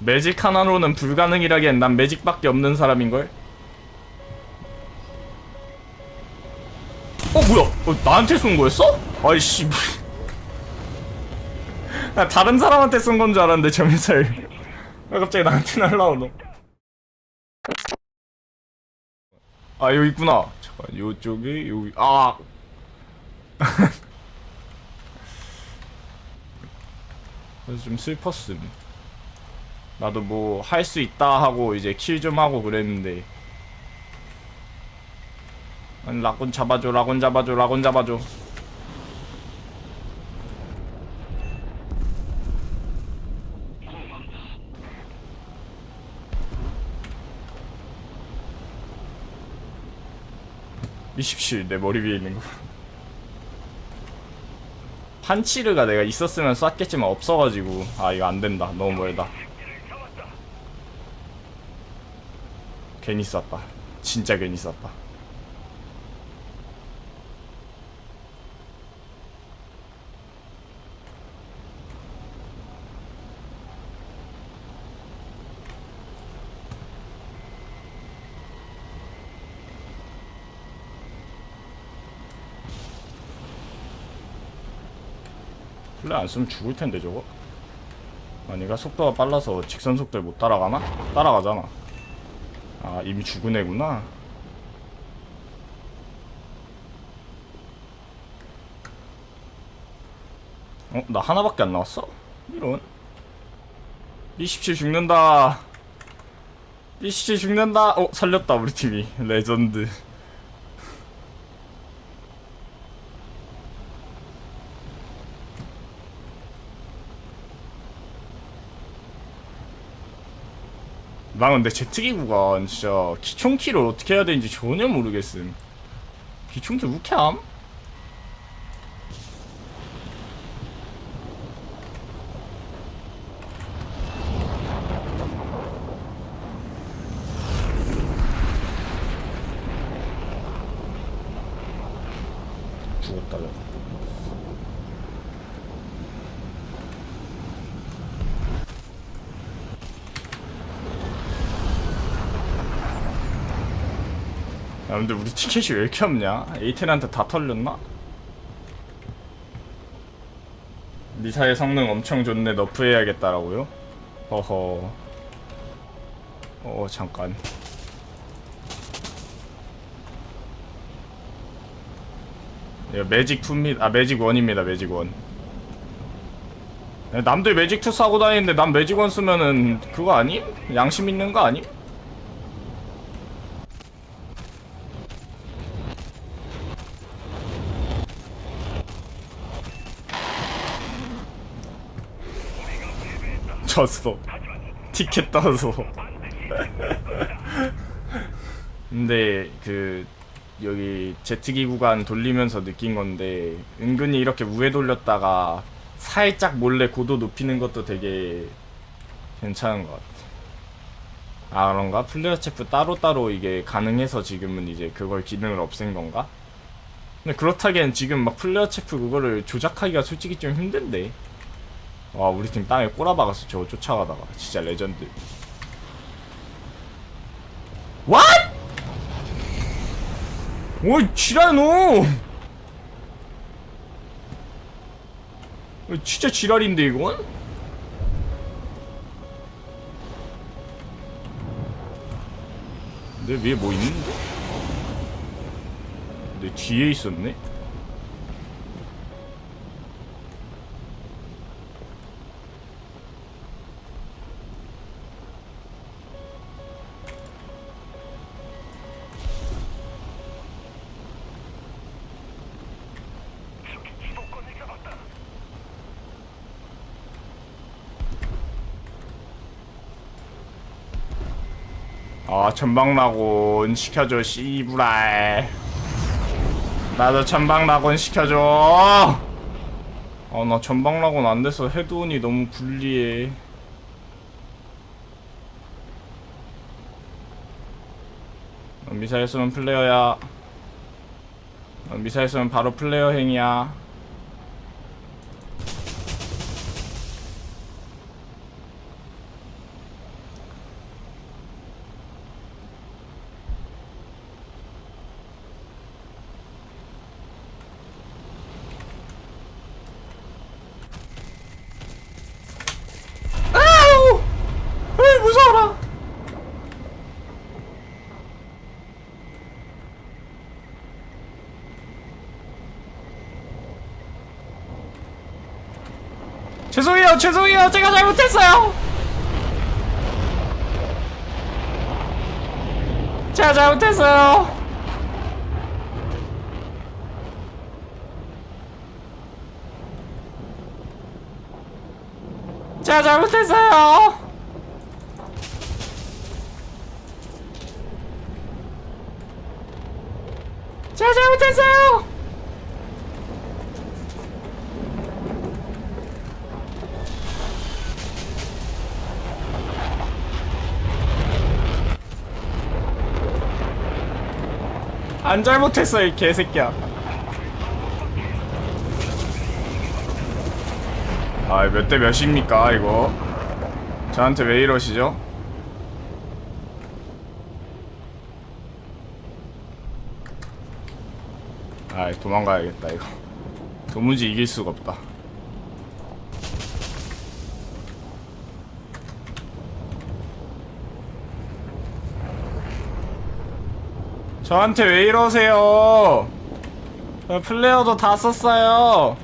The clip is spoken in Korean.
매직 하나로는 불가능이라기엔 난 매직밖에 없는 사람인걸? 어 뭐야? 어, 나한테 쏜 거였어? 아이씨 나 다른 사람한테 쏜 건 줄 알았는데 저 미사일 왜 갑자기 나한테 날라오노 아 여기 있구나 잠깐 요쪽에 여기 아 그래서 좀 슬펐음 나도 뭐 할 수 있다 하고 이제 킬 좀 하고 그랬는데. 아니 라곤 잡아줘 라곤 잡아줘 라곤 잡아줘. 미십실 내 머리 위에 있는 거. 판치르가 내가 있었으면 쐈겠지만 없어가지고. 아 이거 안된다. 너무 멀다 괜히 쐈다. 진짜 괜히 쐈다. 플레이 안 쓰면 죽을 텐데 저거. 아니가 속도가 빨라서 직선 속도를 못 따라가나? 따라가잖아 아 이미 죽은 애구나. 어? 나 하나밖에 안 나왔어? 이런. 27 죽는다. 27 죽는다. 어 살렸다 우리 팀이. 레전드 나 근데 제트기 구간 진짜 기총키를 어떻게 해야 되는지 전혀 모르겠음 기총키 우캐함? 죽었다 저거 야 근데 우리 티켓이 왜 이렇게 없냐? 에이텔한테 다 털렸나? 미사일 성능 엄청 좋네 너프해야겠다라고요? 어허 어 잠깐 이거 매직 2입니다 아 매직 1입니다 매직 1 남들 매직 2 싸고 다니는데 난 매직 1 쓰면은 그거 아님? 양심 있는 거 아님? 졌어 티켓 따서 근데 그 여기 제트기 구간 돌리면서 느낀 건데 은근히 이렇게 우회 돌렸다가 살짝 몰래 고도 높이는 것도 되게 괜찮은 것 같아 아 그런가? 플레이어 체프 따로따로 이게 가능해서 지금은 이제 그걸 기능을 없앤 건가? 근데 그렇다기엔 지금 막 플레이어 체프 그거를 조작하기가 솔직히 좀 힘든데 와 우리 팀 땅에 꼬라박았어 저거 쫓아가다가 진짜 레전드 What? 오이 지랄 너 진짜 지랄인데 이건? 내 위에 뭐 있는데? 내 뒤에 있었네? 아 전방라곤 시켜줘 씨부랄 나도 전방라곤 시켜줘. 아나 전방라곤 안돼서 헤드온이 너무 불리해. 어, 미사일 쏘면 플레이어야. 어, 미사일 쏘면 바로 플레이어 행위야 죄송해요 죄송해요. 제가 잘못했어요. 제가 잘못했어요. 제가 잘못했어요. 제가 잘못했어요 안 잘못했어 이 개새끼야. 아 몇 대 몇입니까 이거? 저한테 왜 이러시죠? 아 도망가야겠다 이거. 도무지 이길 수가 없다 저한테 왜 이러세요? 저 플레이어도 다 썼어요